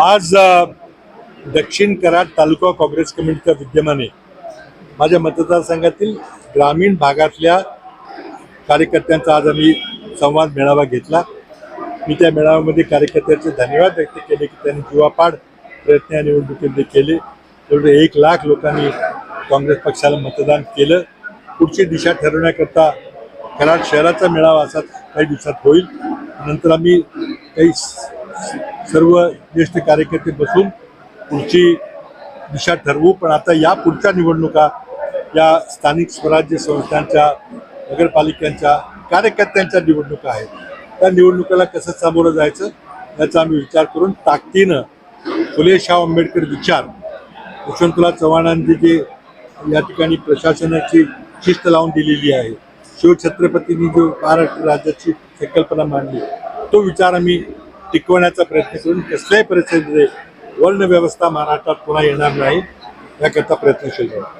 आज दक्षिण कराड तालुका काँग्रेस कमिटीच्या विद्यमाने माझ्या मतदारसंघातील ग्रामीण भागातल्या कार्यकर्त्यांचा आज आम्ही संवाद मेळावा घेतला. मी त्या मेळाव्यामध्ये कार्यकर्त्यांचे धन्यवाद व्यक्त केले की त्यांनी जीवापाड प्रयत्न या निवडणुकीमध्ये केले. तेवढे एक लाख लोकांनी काँग्रेस पक्षाला मतदान केलं. पुढची दिशा ठरवण्याकरता कराड शहराचा मेळावा असा काही दिवसात होईल. नंतर आम्ही काही सर्व ज्येष्ठ कार्यकर्ते बसून पुढची दिशा ठरवू. पण आता या पुढच्या निवडणुका या स्थानिक स्वराज्य संस्थांच्या नगरपालिकांच्या कार्यकर्त्यांच्या निवडणुका आहेत. त्या निवडणुकाला कसं सामोरं जायचं याचा आम्ही विचार करून ताकदीनं फुले शाह आंबेडकर विचार यशवंतराव चव्हाणांनी जे या ठिकाणी प्रशासनाची शिस्त लावून दिलेली आहे. शिवछत्रपतींनी जो महाराष्ट्र राज्याची संकल्पना मांडली तो विचार आम्ही टिकवण्याचा प्रयत्न करून कसल्याही परिस्थितीमध्ये वर्णव्यवस्था महाराष्ट्रात पुन्हा येणार नाही याकरता प्रयत्नशील राहू.